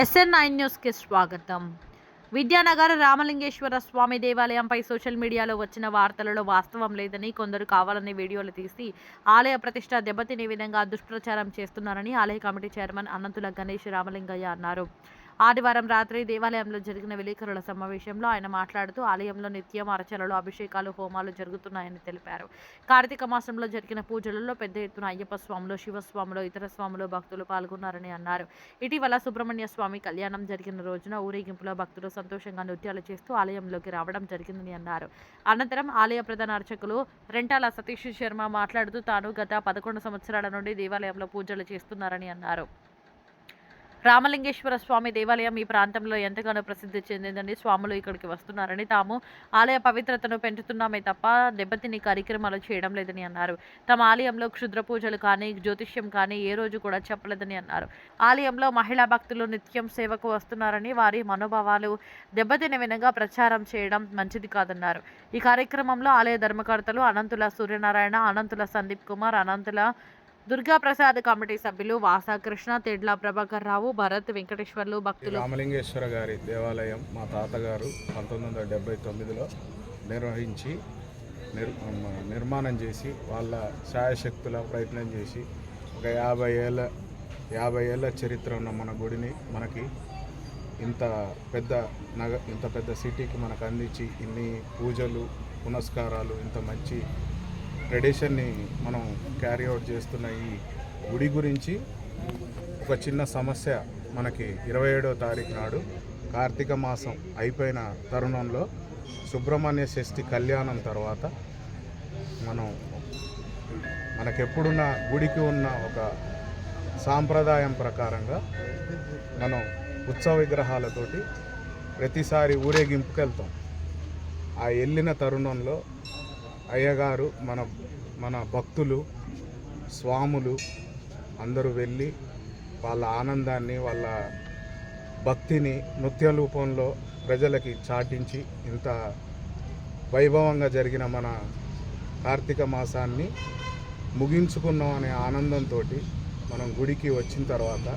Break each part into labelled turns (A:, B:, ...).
A: SN nine న్యూస్కి స్వాగతం. విద్యానగర్ రామలింగేశ్వర స్వామి దేవాలయంపై సోషల్ మీడియాలో వచ్చిన వార్తలలో వాస్తవం లేదని కొందరు కావాలని వీడియోలు తీసి ఆలయ ప్రతిష్ట దెబ్బతినే విధంగా దుష్ప్రచారం చేస్తున్నారని ఆలయ కమిటీ చైర్మన్ అనంతుల గణేష్ రామలింగయ్య అన్నారు. ఆదివారం రాత్రి దేవాలయంలో జరిగిన విలేకరుల సమావేశంలో ఆయన మాట్లాడుతూ ఆలయంలో నిత్యం అర్చనలు అభిషేకాలు హోమాలు జరుగుతున్నాయని తెలిపారు. కార్తీక మాసంలో జరిగిన పూజలలో పెద్ద ఎత్తున అయ్యప్ప స్వాములు శివస్వాములు ఇతర స్వాములు భక్తులు పాల్గొన్నారని అన్నారు. ఇటీవల సుబ్రహ్మణ్య స్వామి కళ్యాణం జరిగిన రోజున ఊరేగింపులో భక్తులు సంతోషంగా నృత్యాలు చేస్తూ ఆలయంలోకి రావడం జరిగిందని అన్నారు. అనంతరం ఆలయ ప్రధాన అర్చకులు రెంటాల సతీష్ శర్మ మాట్లాడుతూ తాను గత పదకొండు సంవత్సరాల నుండి దేవాలయంలో పూజలు చేస్తున్నారని అన్నారు. రామలింగేశ్వర స్వామి దేవాలయం ఈ ప్రాంతంలో ఎంతగానో ప్రసిద్ధి చెందిందని స్వాములు ఇక్కడికి వస్తున్నారని తాము ఆలయ పవిత్రతను పెంచుతున్నామే తప్ప దెబ్బతిని కార్యక్రమాలు చేయడం లేదని అన్నారు. తమ ఆలయంలో క్షుద్ర పూజలు కానీ జ్యోతిష్యం కానీ ఏ రోజు కూడా చెప్పలేదని అన్నారు. ఆలయంలో మహిళా భక్తులు నిత్యం సేవకు వస్తున్నారని వారి మనోభావాలు దెబ్బతిన విధంగా ప్రచారం చేయడం మంచిది కాదన్నారు. ఈ కార్యక్రమంలో ఆలయ ధర్మకర్తలు అనంతుల సూర్యనారాయణ అనంతుల సందీప్ కుమార్ అనంతుల దుర్గా ప్రసాద్ కమిటీ సభ్యులు వాసాకృష్ణ తెడ్ల ప్రభాకర్ రావు భరత్ వెంకటేశ్వర్లు భక్తులు.
B: రామలింగేశ్వర గారి దేవాలయం మా తాతగారు పంతొమ్మిది వందల డెబ్బై తొమ్మిదిలో నిర్వహించి నిర్మాణం చేసి వాళ్ళ శాయశక్తుల ప్రయత్నం చేసి ఒక యాభై ఏళ్ళ యాభై ఏళ్ళ చరిత్ర ఉన్న మన గుడిని మనకి ఇంత పెద్ద నగ ఇంత పెద్ద సిటీకి మనకు అందించి ఇన్ని పూజలు పునస్కారాలు ఇంత మంచి ట్రెడిషన్ని మనం క్యారీ అవుట్ చేస్తున్న ఈ గుడి గురించి ఒక చిన్న సమస్య మనకి ఇరవై ఏడవ తారీఖు నాడు కార్తీక మాసం అయిపోయిన తరుణంలో సుబ్రహ్మణ్య షష్ఠి కళ్యాణం తర్వాత మనం మనకెప్పుడున్న గుడికి ఉన్న ఒక సాంప్రదాయం ప్రకారంగా మనం ఉత్సవ విగ్రహాలతోటి ప్రతిసారి ఊరేగింపుకి వెళ్తాం ఆ వెళ్ళిన తరుణంలో అయ్యగారు మన మన భక్తులు స్వాములు అందరూ వెళ్ళి వాళ్ళ ఆనందాన్ని వాళ్ళ భక్తిని నృత్య రూపంలో ప్రజలకి చాటించి ఇంత వైభవంగా జరిగిన మన కార్తీక మాసాన్ని ముగించుకున్నాం అనే ఆనందంతో మనం గుడికి వచ్చిన తర్వాత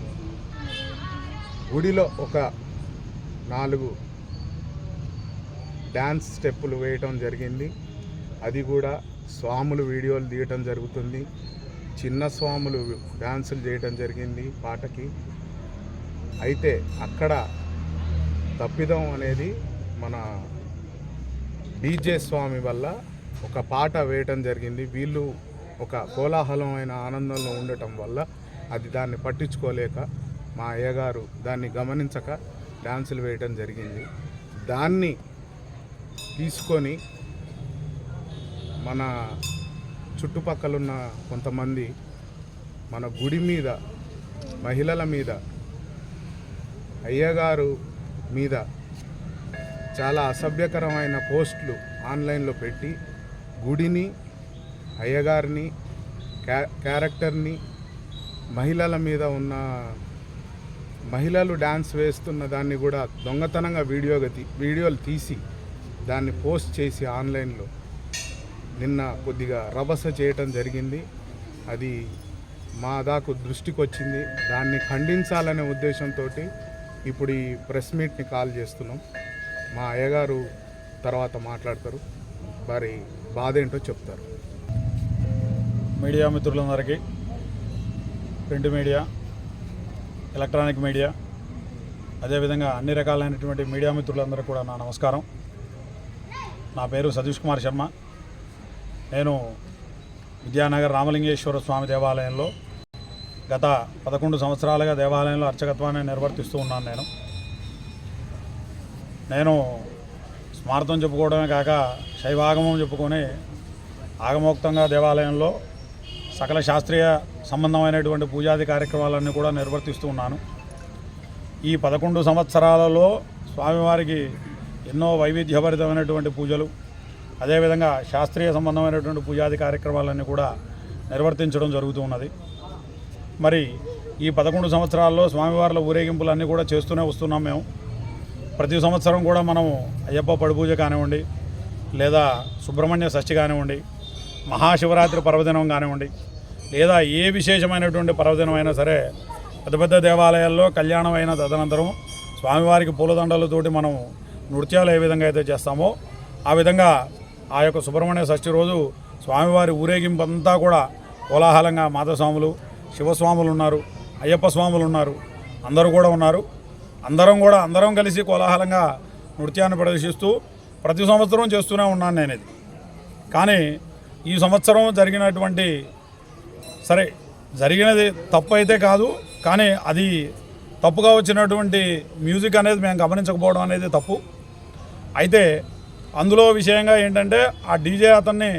B: గుడిలో ఒక నాలుగు డ్యాన్స్ స్టెప్పులు వేయటం జరిగింది. అది కూడా స్వాములు వీడియోలు తీయటం జరుగుతుంది. చిన్న స్వాములు డ్యాన్సులు చేయటం జరిగింది పాటకి. అయితే అక్కడ తప్పిదం అనేది మన డీజే స్వామి వల్ల ఒక పాట వేయటం జరిగింది. వీళ్ళు ఒక కోలాహలమైన ఆనందంలో ఉండటం వల్ల అది దాన్ని పట్టించుకోలేక మా అయ్యగారు దాన్ని గమనించక డ్యాన్సులు వేయటం జరిగింది. దాన్ని తీసుకొని మన చుట్టుపక్కలున్న కొంతమంది మన గుడి మీద మహిళల మీద అయ్యగారు మీద చాలా అసభ్యకరమైన పోస్టులు ఆన్లైన్లో పెట్టి గుడిని అయ్యగారిని క్యా క్యారెక్టర్ని మహిళల మీద ఉన్న మహిళలు డ్యాన్స్ వేస్తున్న దాన్ని కూడా దొంగతనంగా వీడియోగా తీ వీడియోలు తీసి దాన్ని పోస్ట్ చేసి ఆన్లైన్లో నిన్న కొద్దిగా రభస చేయటం జరిగింది. అది మా దాకు దృష్టికి వచ్చింది దాన్ని ఖండించాలనే ఉద్దేశంతో ఇప్పుడు ఈ ప్రెస్ మీట్ని కాల్ చేస్తున్నాం. మా అయ్యగారు తర్వాత మాట్లాడతారు. మరి బాధ ఏంటో చెప్తారు.
C: మీడియా మిత్రులందరికీ ప్రింట్ మీడియా ఎలక్ట్రానిక్ మీడియా అదేవిధంగా అన్ని రకాలైనటువంటి మీడియా మిత్రులందరూ కూడా నా నమస్కారం. నా పేరు సతీష్ కుమార్ శర్మ. నేను విద్యానగర్ రామలింగేశ్వర స్వామి దేవాలయంలో గత పదకొండు సంవత్సరాలుగా దేవాలయంలో అర్చకత్వాన్ని నిర్వర్తిస్తూ ఉన్నాను నేను. నేను స్మార్థం చెప్పుకోవడమే కాక శైవాగమం చెప్పుకొని ఆగమోక్తంగా దేవాలయంలో సకల శాస్త్రీయ సంబంధమైనటువంటి పూజాది కార్యక్రమాలన్నీ కూడా నిర్వర్తిస్తూ ఉన్నాను. ఈ పదకొండు సంవత్సరాలలో స్వామివారికి ఎన్నో వైవిధ్యభరితమైనటువంటి పూజలు అదేవిధంగా శాస్త్రీయ సంబంధమైనటువంటి పూజాది కార్యక్రమాలన్నీ కూడా నిర్వర్తించడం జరుగుతూ ఉన్నది. మరి ఈ పదకొండు సంవత్సరాల్లో స్వామివార్ల ఊరేగింపులన్నీ కూడా చేస్తూనే వస్తున్నాం మేము. ప్రతి సంవత్సరం కూడా మనం అయ్యప్ప పడిపూజ కానివ్వండి లేదా సుబ్రహ్మణ్య షష్ఠి కానివ్వండి మహాశివరాత్రి పర్వదినం కానివ్వండి లేదా ఏ విశేషమైనటువంటి పర్వదినం అయినా సరే పెద్ద పెద్ద దేవాలయాల్లో కళ్యాణం అయిన తదనంతరం స్వామివారికి పూలదండలతోటి మనం నృత్యాలు ఏ విధంగా అయితే చేస్తామో ఆ విధంగా ఆ యొక్క సుబ్రహ్మణ్య షష్ఠి రోజు స్వామివారి ఊరేగింపంతా కూడా కోలాహలంగా మాతస్వాములు శివస్వాములు ఉన్నారు అయ్యప్ప స్వాములు ఉన్నారు అందరూ కూడా ఉన్నారు. అందరం కూడా అందరం కలిసి కోలాహలంగా నృత్యాన్ని ప్రదర్శిస్తూ ప్రతి సంవత్సరం చేస్తూనే ఉన్నాను నేను ఇది కానీ ఈ సంవత్సరం జరిగినటువంటి సరే జరిగినది తప్పు అయితే కాదు కానీ అది తప్పుగా వచ్చినటువంటి మ్యూజిక్ అనేది మేము గమనించకపోవడం అనేది తప్పు. అయితే అందులో విషయంగా ఏంటంటే ఆ డీజే అతన్ని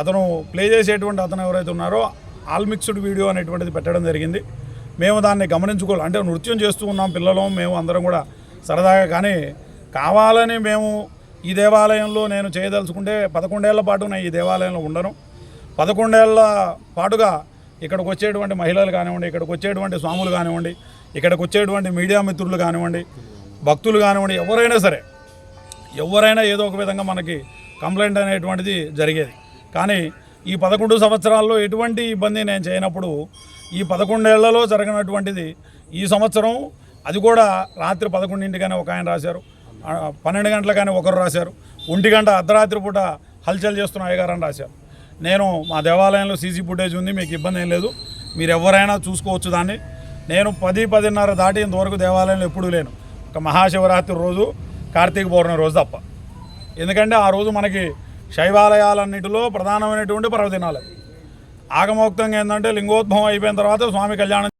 C: అతను ప్లే చేసేటువంటి అతను ఎవరైతే ఉన్నారో ఆల్ మిక్స్డ్ వీడియో అనేటువంటిది పెట్టడం జరిగింది. మేము దాన్ని గమనించుకోవాలి. అంటే నృత్యం చేస్తూ ఉన్నాం పిల్లలు మేము అందరం కూడా సరదాగా. కానీ కావాలని మేము ఈ దేవాలయంలో నేను చేయదలుచుకుంటే పదకొండేళ్ళ పాటు నేను ఈ దేవాలయంలో ఉండను. పదకొండేళ్ళ పాటుగా ఇక్కడికి వచ్చేటువంటి మహిళలు కానివ్వండి ఇక్కడికి వచ్చేటువంటి స్వాములు కానివ్వండి ఇక్కడికి వచ్చేటువంటి మీడియా మిత్రులు కానివ్వండి భక్తులు కానివ్వండి ఎవరైనా సరే ఎవరైనా ఏదో ఒక విధంగా మనకి కంప్లైంట్ అనేటువంటిది జరిగేది. కానీ ఈ పదకొండు సంవత్సరాల్లో ఎటువంటి ఇబ్బంది నేను చేయనప్పుడు ఈ పదకొండేళ్ళలో జరిగినటువంటిది ఈ సంవత్సరం అది కూడా రాత్రి పదకొండింటికనే ఒక ఆయన రాశారు. పన్నెండు పన్నెండు కానీ ఒకరు రాశారు. ఒంటి గంట అర్ధరాత్రి పూట హల్చల్ చేస్తున్న అయ్యగారని రాశారు. నేను మా దేవాలయంలో సీసీ ఫుటేజ్ ఉంది మీకు ఇబ్బంది ఏం లేదు. మీరు ఎవరైనా చూసుకోవచ్చు దాన్ని. నేను పది పదిన్నర దాటి ఇంతవరకు దేవాలయంలో ఎప్పుడూ లేను. ఒక మహాశివరాత్రి రోజు కార్తీక పౌర్ణమి రోజు తప్ప. ఎందుకంటే ఆ రోజు మనకి శైవాలయాలన్నిటిలో ప్రధానమైనటువంటి పర్వదినాలు ఆగమోక్తంగా ఏంటంటే లింగోద్భవం అయిపోయిన తర్వాత స్వామి కళ్యాణం